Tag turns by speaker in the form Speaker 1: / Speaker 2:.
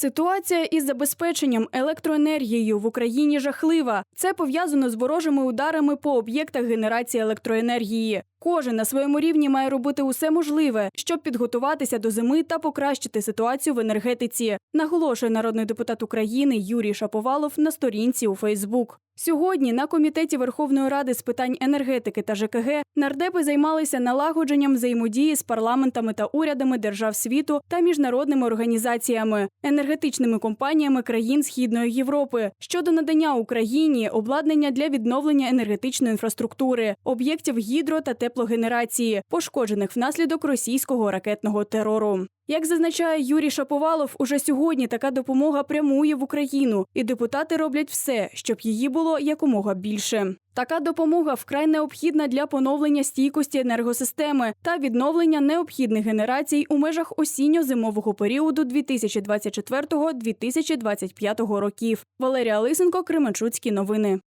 Speaker 1: Ситуація із забезпеченням електроенергією в Україні жахлива. Це пов'язано з ворожими ударами по об'єктах генерації електроенергії. Кожен на своєму рівні має робити усе можливе, щоб підготуватися до зими та покращити ситуацію в енергетиці. Наголошує народний депутат України Юрій Шаповалов на сторінці у Фейсбук. Сьогодні на комітеті Верховної Ради з питань енергетики та ЖКГ нардепи займалися налагодженням взаємодії з парламентами та урядами держав світу та міжнародними організаціями, енергетичними компаніями країн Східної Європи щодо надання Україні обладнання для відновлення енергетичної інфраструктури, об'єктів гідро та теплогенерації, пошкоджених внаслідок російського ракетного терору. Як зазначає Юрій Шаповалов, уже сьогодні така допомога прямує в Україну, і депутати роблять все, щоб її було якомога більше. Така допомога вкрай необхідна для поновлення стійкості енергосистеми та відновлення необхідних генерацій у межах осінньо-зимового періоду 2024-2025 років. Валерія Лисенко, Кременчуцькі новини.